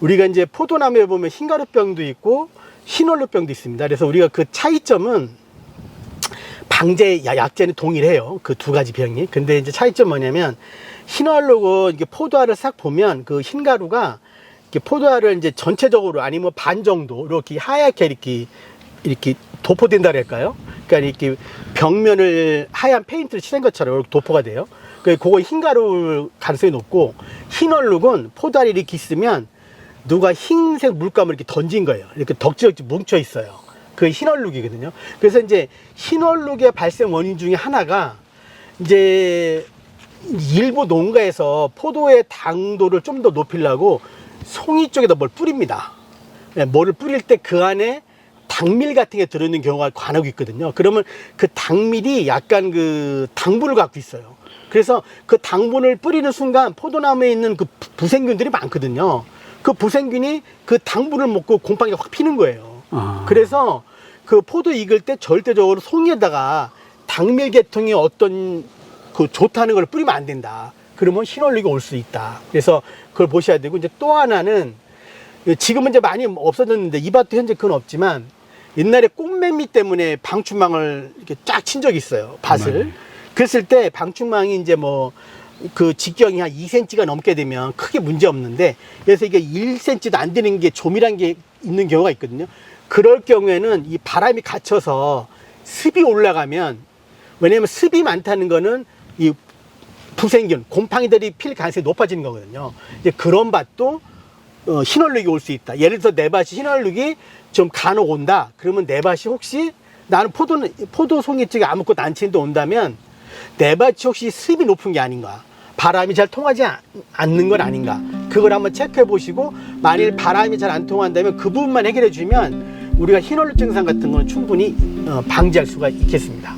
우리가 이제 포도나무에 보면 흰가루병도 있고 흰얼룩병도 있습니다. 그래서 우리가 그 차이점은 방제 야- 약제는 동일해요. 그 두 가지 병이. 근데 이제 차이점 뭐냐면 흰얼룩은 이게 포도알을 싹 보면 그 흰가루가 이렇게 포도알을 이제 전체적으로 아니면 반 정도 이렇게 하얗게 이렇게 이렇게 도포된다 그럴까요? 그러니까 이렇게 벽면을 하얀 페인트를 칠한 것처럼 이렇게 도포가 돼요. 그 그거 흰가루 가능성이 높고 흰얼룩은 포도알이 이렇게 있으면 누가 흰색 물감을 이렇게 던진 거예요. 이렇게 덕지덕지 뭉쳐 있어요. 그 흰얼룩이거든요. 그래서 이제 흰얼룩의 발생 원인 중에 하나가 이제 일부 농가에서 포도의 당도를 좀 더 높이려고 송이 쪽에다 뭘 뿌립니다. 네, 뭐를 뿌릴 때 그 안에 당밀 같은 게 들어있는 경우가 간혹 있거든요. 그러면 그 당밀이 약간 그 당분을 갖고 있어요. 그래서 그 당분을 뿌리는 순간 포도나무에 있는 그 부- 부생균들이 많거든요. 그 부생균이 그 당분을 먹고 곰팡이가 확 피는 거예요. 아. 그래서 그 포도 익을 때 절대적으로 송이에다가 당밀 계통이 어떤 그 좋다는 걸 뿌리면 안 된다. 그러면 흰얼룩이 올수 있다. 그래서 그걸 보셔야 되고 이제 또 하나는 지금은 이제 많이 없어졌는데 이 밭도 현재 그건 없지만 옛날에 꽃매미 때문에 방충망을 이렇게 쫙 친 적이 있어요. 밭을. 네. 그랬을 때 방충망이 이제 뭐 그 직경이 한 2cm가 넘게 되면 크게 문제 없는데 그래서 이게 1cm도 안 되는 게 조밀한 게 있는 경우가 있거든요. 그럴 경우에는 이 바람이 갇혀서 습이 올라가면 왜냐면 습이 많다는 거는 이 부생균, 곰팡이들이 필 가능성이 높아지는 거거든요. 이제 그런 밭도 어, 흰얼룩이 올 수 있다. 예를 들어서 내 밭이 흰얼룩이 좀 간혹 온다. 그러면 내 밭이 혹시 나는 포도 포도 송이 쪽에 아무것도 안 치는데 온다면 내 밭이 혹시 습이 높은 게 아닌가? 바람이 잘 통하지 않- 않는 건 아닌가? 그걸 한번 체크해 보시고 만일 바람이 잘 안 통한다면 그 부분만 해결해 주면 우리가 흰얼룩 증상 같은 거는 충분히 어, 방지할 수가 있겠습니다.